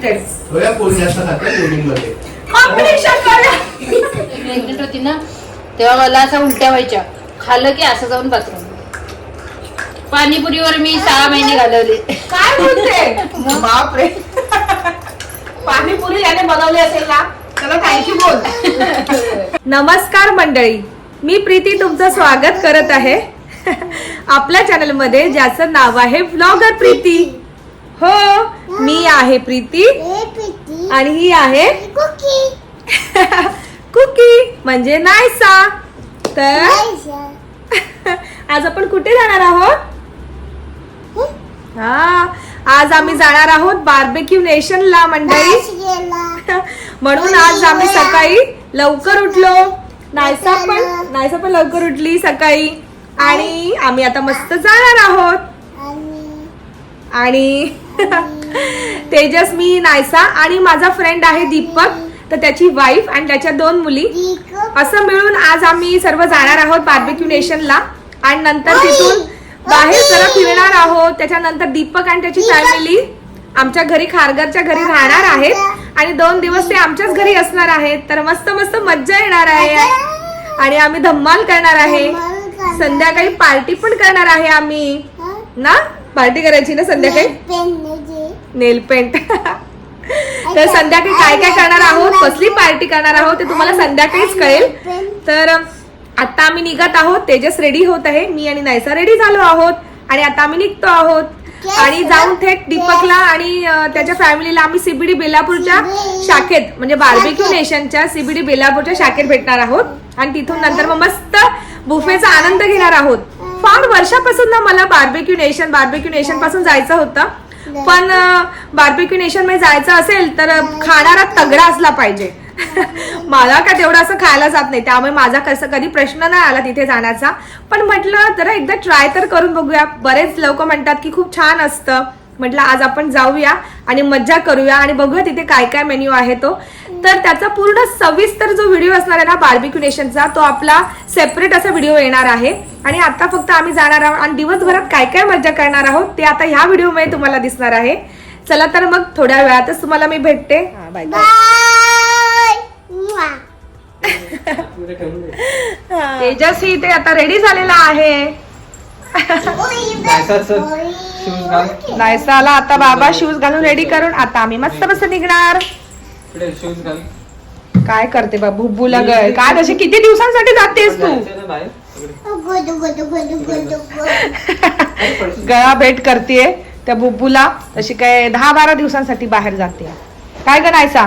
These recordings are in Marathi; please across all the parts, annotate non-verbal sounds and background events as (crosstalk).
जास्त खाते लोडिंगमध्ये प्रेग्नेंट होती ना तेव्हा मला असं उलट्या व्हायच्या. खाल्लं की असं जाऊन बाथरूम पाणीपुरीवर मी सहा महिने घालवले. काय बोलते? (laughs) बापरे. पाणीपुरी याने बनवली असेल ना त्याला थँक्यू बोल. नमस्कार मंडळी. मी प्रीती तुमचं स्वागत करत आहे. (laughs) आपल्या चॅनलमध्ये ज्याचं नाव आहे व्लॉगर प्रीती. हो मी आहे प्रीती. आणि ही आहे (laughs) कुकी. म्हणजे नायसा. तर (laughs) आज आपण कुठे जाणार आहोत? हा? आज आम्ही जाणार आहोत बार्बेक्यू नेशनला मंडळी. (laughs) म्हणून आज आम्ही सकाळी लवकर उठलो. नायसा पण नायसा पण लवकर उठली सकाळी. आणि आम्ही आता मस्त जाणार आहोत. आणि (laughs) तेजस मी नायसा आणि माझा फ्रेंड आहे दीपक. तर त्याची वाईफ आणि त्याच्या दोन मुली. असं मिळून आज आम्ही सर्व जाणार आहोत बार्बेक्यू नेशनला आणि नंतर तिथून बाहेर जरा फिरणार आहोत. त्याच्यानंतर दीपक आणि त्याची फॅमिली आमच्या घरी खारघरच्या घरी राहणार आहेत. आणि दोन दिवस ते आमच्याच घरी असणार आहेत. तर मस्त मस्त मज्जा येणार आहे. आणि आम्ही धम्माल करणार आहे. संध्याकाळी पार्टी पण करणार आहे आम्ही. ना? पार्टी करायची ना संध्याकाळी? नेल पेंट तर संध्याकाळी काय काय करणार आहोत? कसली पार्टी करणार आहोत ते तुम्हाला संध्याकाळीच कळेल. तर आता आम्ही निघत आहोत. तेजस रेडी होत आहे. मी आणि नायसा रेडी झालो आहोत. आणि आता आम्ही निघतो आहोत. आणि जाऊन थेट दीपकला आणि त्याच्या फॅमिलीला आम्ही सीबीडी बेलापूरच्या शाखेत म्हणजे बार्बेक्यू नेशनच्या सीबीडी बेलापूरच्या शाखेत भेटणार आहोत. आणि तिथून नंतर मग मस्त बुफेचा आनंद घेणार आहोत. फार वर्षापासून ना मला बार्बेक्यू नेशन बार्बेक्यू नेशनपासून जायचं होतं. पण बार्बेक्यू नेशनमध्ये जायचं असेल तर खाणारा तगडा असला पाहिजे. (laughs) मला का तेवढं असं खायला जात नाही. त्यामुळे माझा कसं कधी प्रश्न नाही आला तिथे जाण्याचा. पण म्हटलं जरा एकदा ट्राय तर करून बघूया. बरेच लोक म्हणतात की खूप छान असतं. म्हटलं आज आपण जाऊया आणि मज्जा करूया आणि बघूया तिथे काय काय मेन्यू आहे तो. तर त्याचा पूर्ण सविस्तर जो व्हिडिओ असणार आहे ना बार्बिक्यू नेशनचा तो आपला सेपरेट असा व्हिडिओ येणार आहे. आणि आता फक्त आम्ही जाणार आहोत आणि दिवसभरात काय काय मज्जा करणार आहोत ते आता ह्या व्हिडिओमध्ये तुम्हाला दिसणार आहे. चला तर मग थोड्या वेळातच तुम्हाला मी भेटते. बाय तेजस ही इथे आता रेडी झालेला आहे. नायसाला आता बाबा शूज घालून रेडी करून आता आम्ही मस्त मस्त निघणार. पुढे शूज घाल. काय करते बा बुब्बूला ग. काय तशी किती दिवसांसाठी जातेस तू. (laughs) गळा भेट करतेय त्या बुब्बूला. तशी काय दहा बारा दिवसांसाठी बाहेर जाते. काय ग नायसा?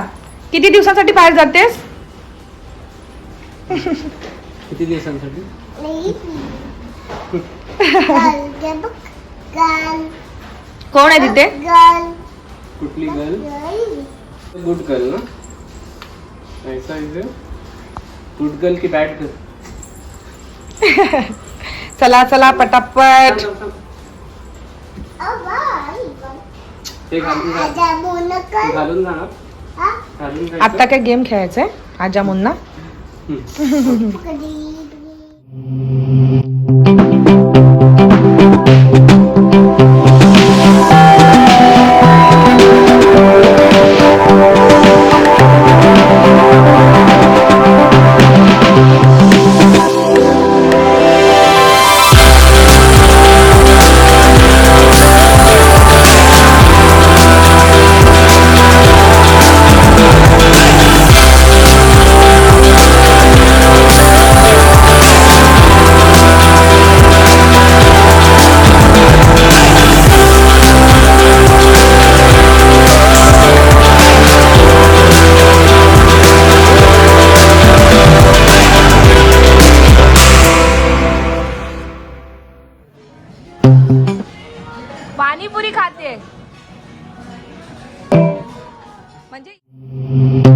किती दिवसांसाठी बाहेर जातेस? किती दिवसांसाठी? कोण आहे तिथे? कुठली गर्ल गुड गर्ल ना? ऐसा इज गुड गर्ल की बॅड गर्ल (laughs) चला चला पटापट. ते घालून घालून? आता काय गेम खेळायचंय? आजा मुन्ना पाणीपुरी खाते. म्हणजे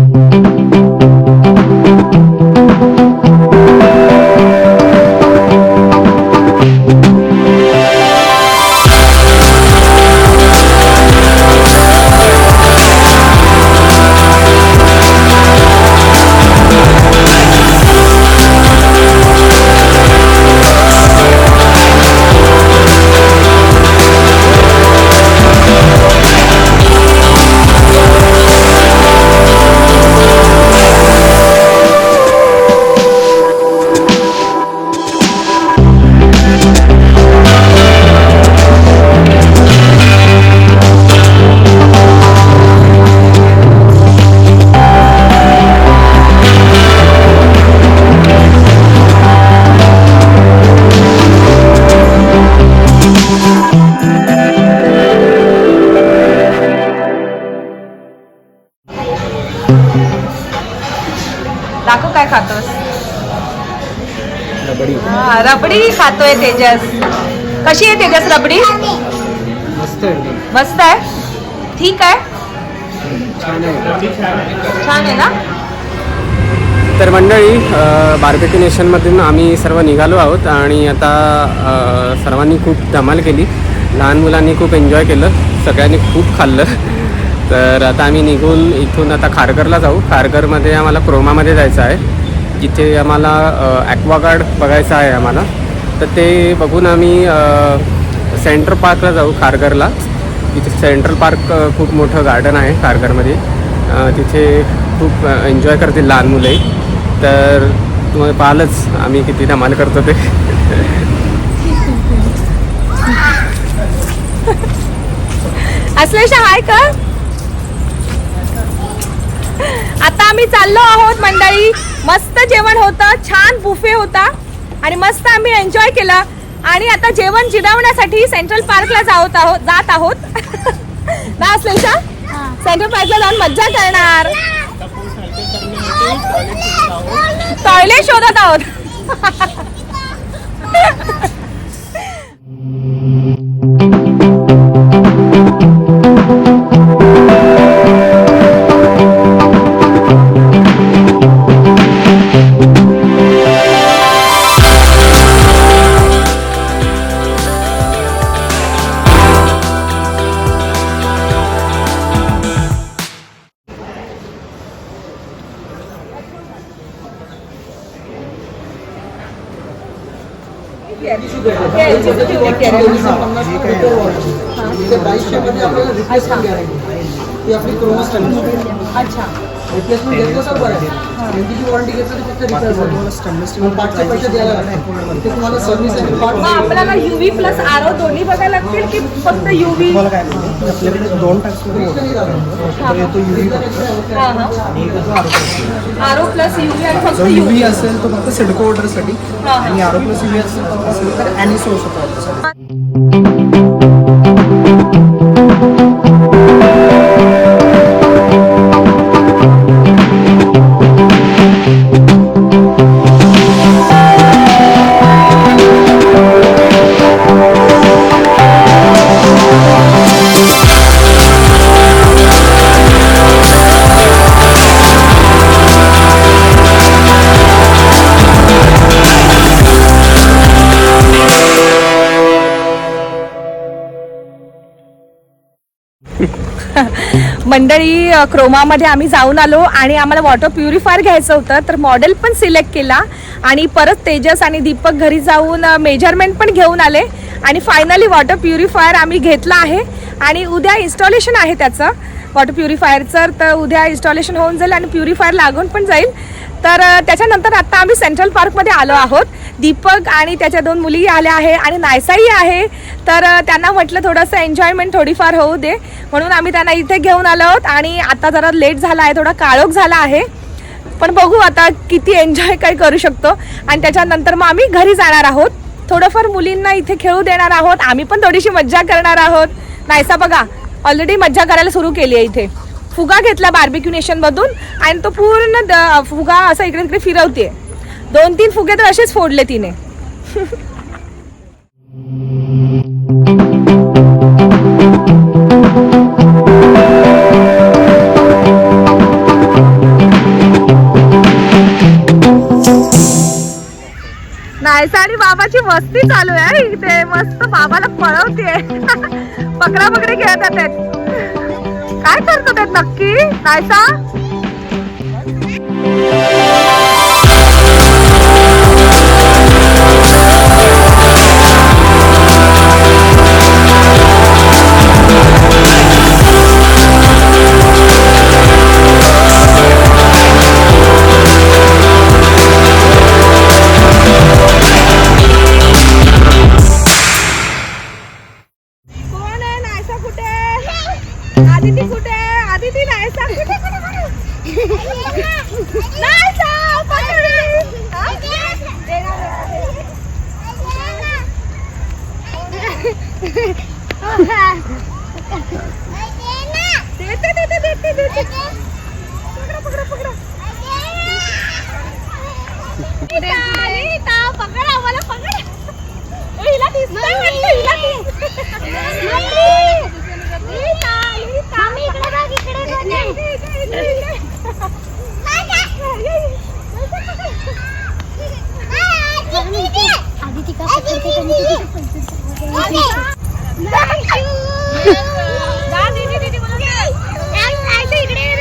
रबडी खातोय तेजस. कशी आहे तेजस रबडी? मस्त आहे. मस्त आहे? ठीक आहे. छान आहे. ना? तर मंडळी बार्बेक्यू नेशनमधून आम्ही सर्व निघालो आहोत आणि आता सर्वांनी खूप धमाल केली. लहान मुलांनी खूप एन्जॉय केलं. सगळ्यांनी खूप खाल्लं. तर आता आम्ही निघून इथून आता खारघरला जाऊ. खारघरमध्ये आम्हाला क्रोमामध्ये जायचं आहे. जिथे आम्हाला ॲक्वागार्ड बघायचं आहे आम्हाला. तर ते बघून आम्ही सेंट्रल पार्कला जाऊ खारघरला तिथे सेंट्रल पार्क खूप मोठं गार्डन आहे खारघरमध्ये तिथे खूप एन्जॉय करतील लहान मुलंही तर तुम्हाला पाहिलंच आम्ही किती धमाल करतो ते. असलेशा हाय का? आता आम्ही चाललो आहोत मंडळी. मस्त जेवण होतं छान बुफे होता. आणि मस्त आम्ही एन्जॉय केलं. आणि आता जेवण जिरवण्यासाठी सेंट्रल पार्कला जात आहोत जात (laughs) आहोत. ना सेंट्रल पार्कला जाऊन मज्जा करणार. टॉयलेट शोधत आहोत. इथे (laughs) बाईसशे आपल्याला रिप्लेसमेंट गॅरंटी ही आपली अच्छा. रिप्लेसमेंट घेतलं तर बरं. आहे यांची वॉरंटी घेतलं फक्त रिप्लेस पार्टचे पैसे द्यायला लागतात ते तुम्हाला सर्व्हिस आणि पार्ट आपल्याला युव्ही प्लस आरो दोन्ही बघायला लागतील की फक्त युव्ही आपल्याकडे दोन युव्ही आरो प्लस युव्ही आणि फक्त जर युव्ही युव्ही असेल तर फक्त सिडको ऑर्डरसाठी. आणि आरो प्लस युव्ही असेल असेल तर ॲनिसोर्स ऑर्डरसाठी मंडळी क्रोमामध्ये आम्ही जाऊन आलो आणि आम्हाला वॉटर प्युरिफायर घ्यायचं होतं तर मॉडेल पण सिलेक्ट केला आणि परत तेजस आणि दीपक घरी जाऊन मेजरमेंट पण घेऊन आले आणि फायनली वॉटर प्युरिफायर आम्ही घेतला आहे आणि उद्या इन्स्टॉलेशन आहे त्याचं. वॉटर प्युरिफायरचं तर उद्या इन्स्टॉलेशन होऊन जाईल आणि प्युरिफायर लागून पण जाईल. तर त्याच्यानंतर आता आम्ही सेंट्रल पार्कमध्ये आलो आहोत. दीपक आणि त्याच्या दोन मुली आल्या आहे आणि नायसाही आहे. तर त्यांना म्हटलं थोडंसं एन्जॉयमेंट थोडीफार होऊ दे. म्हणून आम्ही त्यांना इथे घेऊन आलो आहोत आणि आता जरा लेट झाला आहे थोडा काळोख झाला आहे. पण बघू आता किती एन्जॉय काय करू शकतो. आणि त्याच्यानंतर मग आम्ही घरी जाणार आहोत. थोडंफार मुलींना इथे खेळू देणार आहोत. आम्ही पण थोडीशी मज्जा करणार आहोत. नाहीसा बघा ऑलरेडी मज्जा करायला सुरू केली आहे इथे. फुगा घेतला बार्बिक्यू नेशनमधून आणि तो पूर्ण द- फुगा असा इकडे तिकडे फिरवते दोन तीन फुगे तर असेच फोडले तिने. नाही आणि बाबाची मस्ती चालू आहे इथे मस्त बाबाला पळवते (laughs) पकडा पकडे खेळतात आहेत काय करतात आहेत नक्की? नायसा Yeah. (laughs)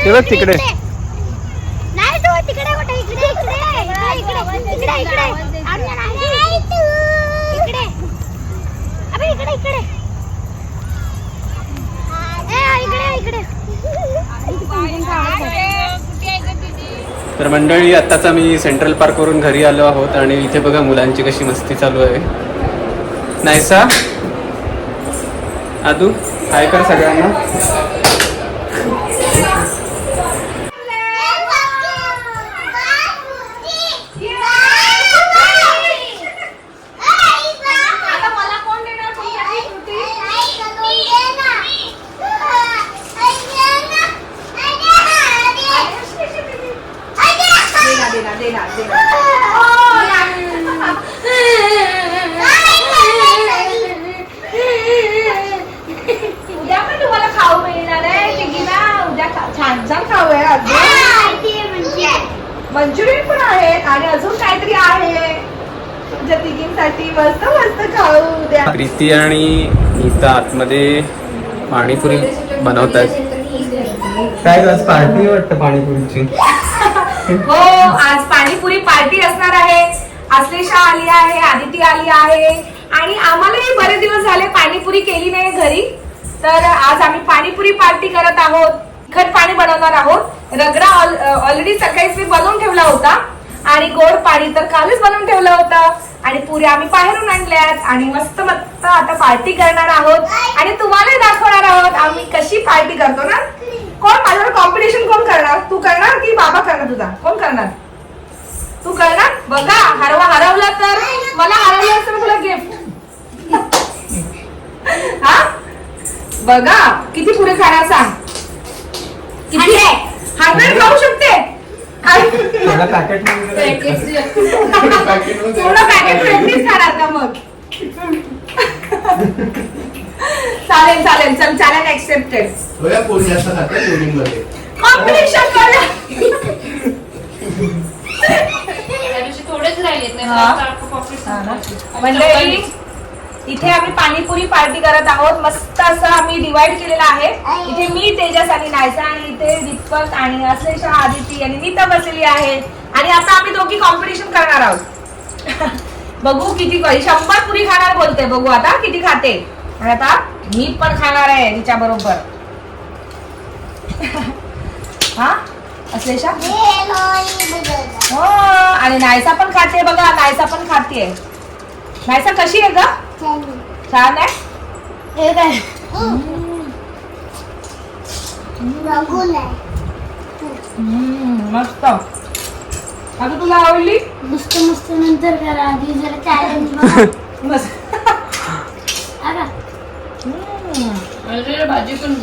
ते बघ तिकडे. नाही तू तिकडे कुठे? इकडे इकडे. इकडे इकडे इकडे इकडे. अरुणा नाही इकडे. अबे इकडे इकडे. ए इकडे इकडे. तर मंडळी आत्ताच आम्ही सेंट्रल पार्कवरून घरी आलो आहोत आणि इथे बघा मुलांची कशी मस्ती चालू आहे. नाहीसा? आदू हाय कर सगळ्यांना देना देना देना देना उद्या पण तुम्हाला खाऊ मिळणार आहे ते घे ना उद्या खा- छान छान खाऊ आहे अजून मंचुरियन पण आहेत आणि अजून काहीतरी आहे तुमच्या तिघींसाठी मस्त मस्त खाऊ प्रीती आणि नीता आतमध्ये पाणीपुरी बनवत आहेत. काय आज पार्टी वाटतं पाणीपुरीची? हो आज पाणीपुरी पार्टी असणार आहे. आश्लेषा आली आहे आदिती आली आहे. आणि आम्हालाही बरेच दिवस झाले पाणीपुरी केली नाही घरी. तर आज आम्ही पाणीपुरी पार्टी करत आहोत. तिखट पाणी बनवणार आहोत. रगडा ऑलरेडी सकाळीच मी बनवून ठेवला होता. आणि गोड पाणी तर कालच बनवून ठेवलं होतं. आणि पुऱ्या आम्ही बाहेरून आणल्यात. आणि मस्त मस्त आता पार्टी करणार आहोत. आणि तुम्हाला दाखवणार आहोत आम्ही कशी पार्टी करतो ना? कोण माझ्यावर कॉम्पिटिशन कोण करणार? तू करणार की बाबा करणार तुझा? कोण करणार? तू करणार? बघा हरवा हरवला तर मला हरवलं असतं तुला गिफ्ट हा? बघा किती पुढे खाणार सांग? किती? हंड्रेड खाऊ शकते? मला पॅकेट पूर्ण पॅकेट ट्वेंटीच खाणार का मग? चालेल चालेल. चल चॅलेंज एक्सेप्टेड थोड्या पोळी जास्त खातात लोडिंगमध्ये कॉम्पिटिशन करूया. त्या दिवशी थोडेच राहिलेत नाही हा. तर इथे आम्ही पाणीपुरी पार्टी करत आहोत. मस्त असं आम्ही डिवाइड केलेलं आहे. इथे मी तेजस आणि नायसा आणि इथे दीपक आणि अश्लेषा आदिती आणि नीता बसलेली आहे. आणि आता आम्ही दोघी कॉम्पिटिशन करणार आहोत. (laughs) बघू किती शंभर पुरी खाणार बोलते. बघू आता किती खाते. आणि आता मी पण खाणार आहे तिच्या बरोबर. (laughs) हा? अश्लेषा हो आणि नायसा पण खाते बघा. नायसा पण खाते नायसा कशी आहे ग? छान आहे? हम्म, मस्त. आता तुला आवडली? मस्त मस्त. नंतर करा. आधी जरा चॅलेंज (laughs) मस्त अरे, भाजी पण.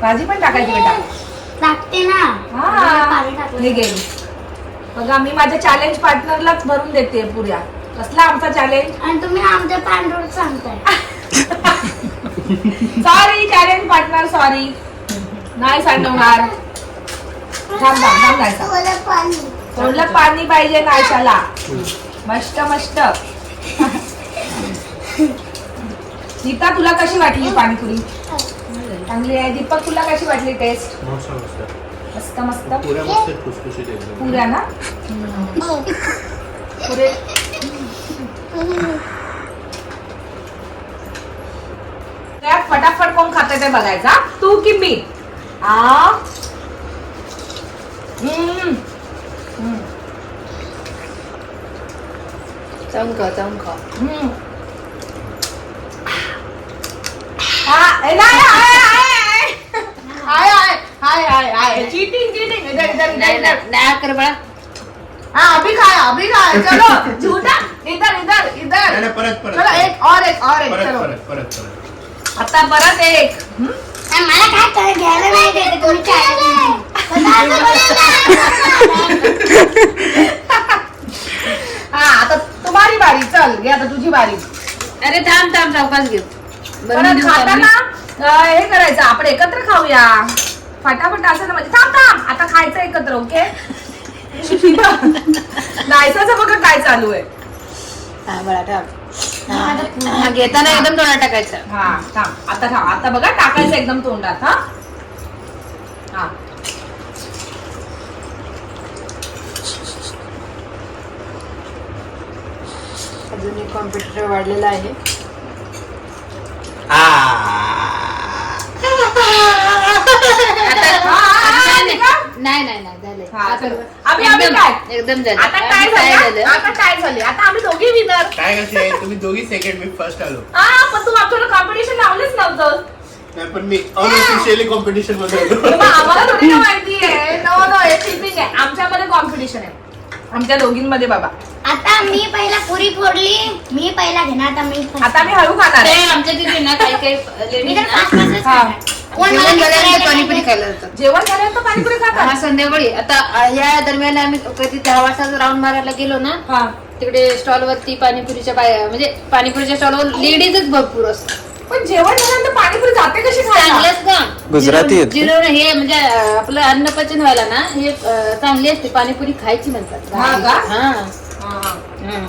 भाजी पण टाकायची बेटा. टाकते ना. हा. पाणी टाकलं. हे गेली बघा मी माझ्या चॅलेंज पार्टनरलाच भरून देते पुऱ्या. कसला आमचा चॅलेंज आणि तुम्ही आमच्या पांढरूट सांगताय. सॉरी चॅलेंज पार्टनर सॉरी नाही सांगणार. थांब थांब थांब नायसा तोंडला पाणी. पाहिजे नायशाला मस्त मस्त. नीता तुला कशी वाटली पाणीपुरी? चांगली आहे. दीपक तुला कशी वाटली टेस्ट मस्त मस्त. मस्त मस्त. पुऱ्या मस्त आहेत, खुसखुशीत एकदम. पुऱ्या ना? पुरे त्यात फटाफट कोण खाते ते बघायचा तू की मी आ. हा, आहे. Cheating, cheating. इधर, इधर, इधर, नाही इधर. कर हाँ अभी खाया अभी खाया चलो झूठा नाही, इधर नाही, परत परत चलो एक और एक और एक परत चलो. परत परत परत. आता परत एक. हम्म? मला काय काय घ्यायला नाही देते challenge. (laughs) हा आता तुम्हारी बारी चल घे आता तुझी बारी. अरे थांब थांब सावकाश घे बनवून परत खाताना? अं, हे करायचं आपण एकत्र खाऊया. फटाफट असं ना म्हणजे थांब थांब आता खायचं एकत्र ओके? (laughs) (laughs) नायसाचं बघा काय चालू आहे. हा बाळा हा, घेताना एकदम थोडा टाकायचा. हा थांब. आता थांब. आता बघा टाकायचं एकदम तोंडात हा. हा. अजून एक कॉम्प्युटर वाढलेला आहे. नाही नाही नाही नाही, झालंय हा. आम्ही- आम्ही एकदम काय? एकदम झालं. आता काय झालं? झालं? आता काय झाले? आता आम्ही दोघी विनर काय कसे आहे तुम्ही दोघी सेकंड मी फर्स्ट आलो. हा पण तू आमच्याकडे कॉम्पिटिशन लावलेच नव्हतं. नाही पण मी अनऑफिशियली कॉम्पिटिशनमध्ये आलो. (laughs) मग आम्हाला थोडी ना माहिती आहे. नो नो हे cheating आहे. आमच्यामध्ये कॉम्पिटिशन आहे. आमच्या दोघींमध्ये बाबा. आता मी पहिला पुरी फोडली. मी पहिला घेणार आता मी. आता मी हळू खाणार. आहे आमच्या तिथे ना काही काही मी लेडीज तर फास्ट फास्टच हा. खाणार. कोण मला जेवण झाल्यानंतर विचारायला पाणीपुरी नाही. खायला जातात जेवण झाल्यानंतर पाणीपुरी खातात. हा संध्याकाळी. आता अ, या दरम्यान आम्ही कधी दहा वाजता राऊंड मारायला गेलो ना हा. तिकडे स्टॉल वरती पाणीपुरीच्या बाया म्हणजे पाणीपुरीच्या स्टॉलवर लेडीजच भरपूर असतात. पण जेवण झाल्यानंतर पाणीपुरी जाते कशी खायला? चांगलंच का? गुजराती आहेत ते. जिरो हे म्हणजे अ, आपलं अन्न पचन व्हायला ना हे अ, चांगली असते. पाणीपुरी खायची म्हणतात. हा का?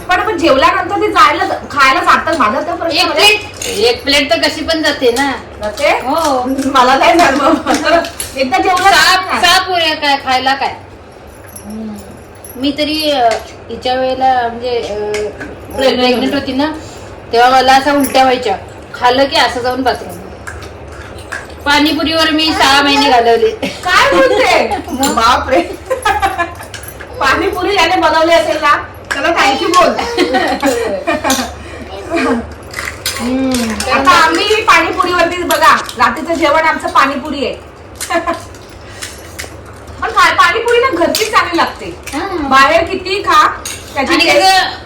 पण आपण जेवल्यानंतर ते जायला खायला जातात माझा तर प्रश्न एक म्हणजे- प्लेट एक प्लेट तर कशी पण जाते ना. जाते? हो. मला झालं एकदा जेवलं पुऱ्या काय खायला काय? मी तरी अ, हिच्या वेळेला म्हणजे प्रेग्नेंट होती. ना तेव्हा मला असं उलट्या व्हायच्या. खाल्लं की असं जाऊन बाथरूम पाणीपुरीवर मी सहा महिने घालवले. काय बोलते? (laughs) बापरे. पाणीपुरी याने बनवली असेल ना? त्याला थँक्यू बोल. आता आम्ही पाणीपुरीवरती बघा रात्रीचं जेवण आमचं पाणीपुरी आहे. पण खा- पाणीपुरी ना घरचीच चांगली लागते. हा. बाहेर किती खा त्याची आणि taste- कसं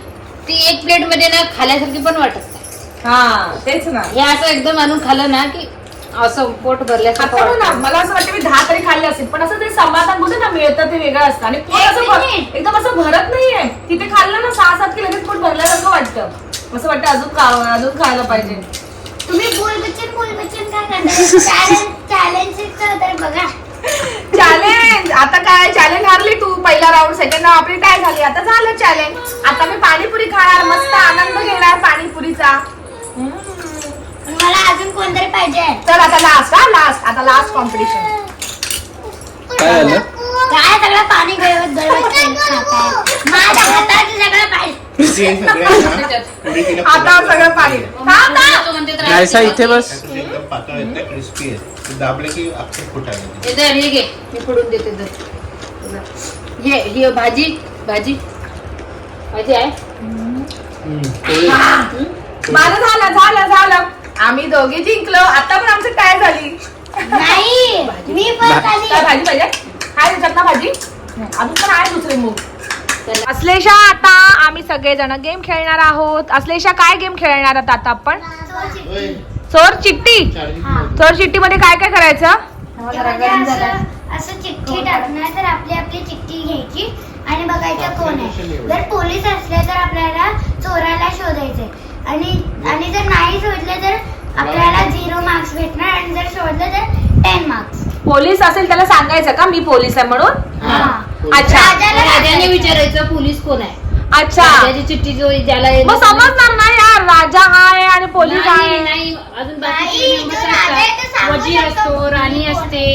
ती एक प्लेटमध्ये ना खाल्यासारखी पण वाटत नाही. हा तेच ना. हे असं एकदम आणून खाल्लं ना की असं पोट भरल्यासारखं आता ना वाटतं. मला असं वाटतं मी दहा तरी खाल्ले असेल पण असं ते समाधान बोलतो ना मिळतं ते वेगळं असतं. आणि पोट असं भर- एकदम असं भरत नाहीये. तिथे खाल्लं ना सहा सात की लगेच पोट भरल्यासारखं वाटतं. असं वाटतं अजून खावं अजून खायला पाहिजे. तुम्ही बोल बच्चन बोल बच्चन काय चॅलेंज तर बघा. चॅलेंज आता काय? चॅलेंज हारली तू पहिला राऊंड सेकंड राऊंड आपली काय झाली? आता झालं चॅलेंज आता मी पाणीपुरी खाणार मस्त आनंद घेणार पाणीपुरीचा. मला अजून कोणतरी पाहिजे? तर आता लास्ट हा लास्ट आता लास्ट कॉम्पिटिशन काय झालं? काय सगळं पाणी गळवत गळवत खाताय माझ्या हातात सगळं तिने आता सगळं पाणी. थांब, थांब. तो म्हणते तर नाहीसा इथे बस. एकदम पातळ आहेत ना क्रिस्पी आहेत. ते दाबले की अख्खे फुटायला हे धर, हे घे. मी फोडून देते धर. हे ही भाजी भाजी. भाजी आहे. माझं झालं झालं झालं. आम्ही दोघे जिंकलो. आता पण आमचं काय झाली? नाही मी पण काय आली भाजी पाहिजे? काय ना भाजी? अजून पण आहे दुसरे मूग. असलेशा आता आम्ही सगळे जण गेम खेळणार आहोत. असलेशा काय गेम खेळणार आहोत आता आपण? चोर चिट्टी चोर चिट्टी मध्ये काय काय करायचं? असं असं चिठ्ठी टाकणार तर आपली आपली चिठ्ठी घ्यायची आणि बघायचं कोण आहे. जर पोलीस असले तर आपल्याला चोराला शोधायचे आणि आणि जर नाही शोधले तर आपल्याला झिरो मार्क्स भेटणार आणि जर शोधलं तर टेन मार्क्स पोलीस असेल त्याला सांगायचं का? मी पोलीस आहे म्हणून? अच्छा. राजाला राजाने विचारायचं पोलीस कोण आहे? अच्छा. राजाची चिठ्ठी जो ज्याला मग समजणार नाही यार राजा आहे आणि पोलीस नाही आहे नाही. अजून नाही, बाकीचे members जो राजा आहे तो असतात सांगू वजीर शकतो असतो राणी. असते.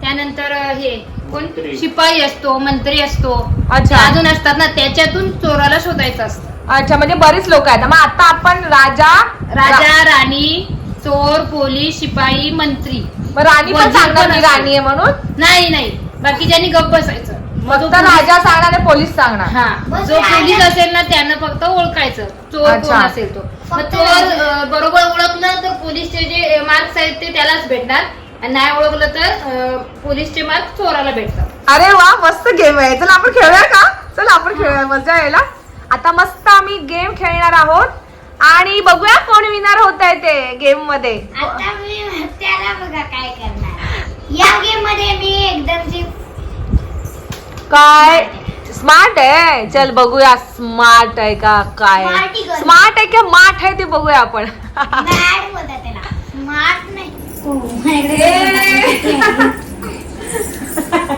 त्यानंतर हे कोण? मंत्री. शिपाई असतो मंत्री असतो. अच्छा. अजून असतात ना त्याच्यातून चोराला शोधायचं असतं. अच्छा म्हणजे बरीच लोक आहेत. मग आता आपण राजा राजा राणी चोर पोलीस शिपाई मंत्री. मग राणी पण वजीर सांगणार पण मी. राणी आहे म्हणून? नाही नाही. बाकीच्यांनी गप्प बसायचं. मग पोलीस- राजा सांगणार आणि पोलीस सांगणार. हा. जो पोलीस असेल ना त्यानं फक्त ओळखायचं. चोर अच्छा. कोण असेल तो. मग फक्त चोर. अं, बरोबर ओळखलं तर पोलीसचे जे मार्क्स आहेत ते त्यालाच भेटणार. आणि नाही ओळखलं तर अं, पोलीसचे मार्क्स चोराला भेटतात. अरे वा मस्त गेम आहे. चला आपण खेळूया का? चला आपण खेळूया. मजा यायला. आता मस्त आम्ही गेम खेळणार आहोत. आणि बघूया कोण विनर होत आहे ते गेममध्ये. आता मी त्याला बघा काय करणार. या गेममध्ये मी एकदम काय? स्मार्ट आहे. चल बघूया स्मार्ट आहे का काय? स्मार्ट आहे की माठ आहे ते बघूया आपण. स्मार्ट नाही. (laughs) (laughs)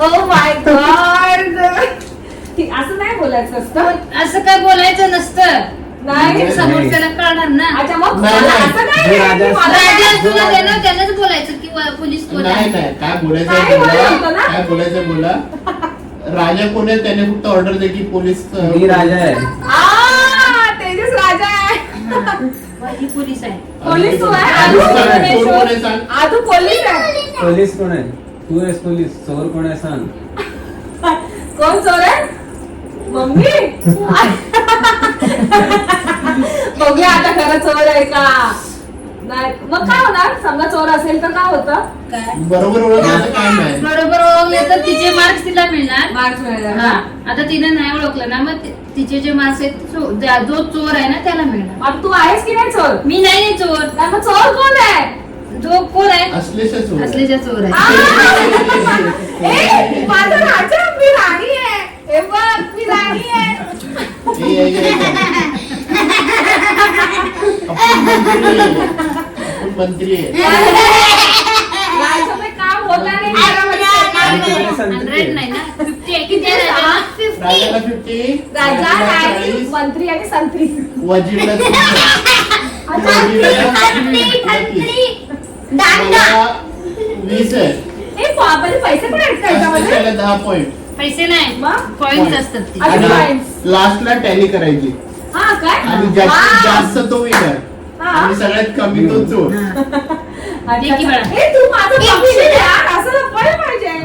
ओ माय गॉड असं नाही बोलायचं असतं? असं काय बोलायचं नसतं. नाही. समोरच्याला कळणार ना. अच्छा मग मला. असं हे राजा तुला बोलायचं पोलीस कोण नाही आहे. नाही. काय बोलायचं काय बोला. बोलायचं ना? काय बोलायचं बोला. राजा कोण आहे त्याने फक्त ऑर्डर दे की पोलीस अं, मी राजा आहे. आ, तेजस राजा आहे. ही पोलीस आहे. पोलीस तू आहे? कोण आहे? सांग आधू पोलीस आहे. पोलीस कोण आहे? तू आहेस पोलीस चोर कोण आहे सांग. कोण चोर आहे? मम्मी? बघूया आता खरं चोर आहे का? नाही. मग काय होणार? समजा चोर असेल तर काय होतं? काय? बरोबर ओळखायचं काय नाही. बरोबर ओळखले तर तिचे मार्क्स तिला मिळणार. मार्क्स मिळाला हा. आता तिने नाही ओळखलं ना मग ति- तिचे जे मार्क्स आहेत चो- ज्या- जो चोर आहे ना त्याला मिळणार. आता तू आहेस की नाही चोर? मी नाही आहे चोर. नाही, मग चोर कोण आहे? जो कोण आहे. असलेशा चोर असलेच्या चोर आहे. आ! (laughs) ए, माझा राजा मी राणी आहे. हे बघ मी राणी आहे. हे, हे, हे, हे. आपण मंत्री आहे. आपण मंत्री आहे. (laughs) राजा मी काम होता नाही. घरामध्ये. हंड्रेड नाही ना? फिफ्टी आहे किती आहे राजाला? राजाला फिफ्टी राजा राणी मंत्री आणि संत्री. वजीरला दांडा दहा पॉईंट पैसे नाही. पॉईंट लास्टला टॅली करायची. आणि जास्तीत जास्त तो विनर आणि सगळ्यात कमी तो चोर. (laughs) तू माझं असं पाहिजे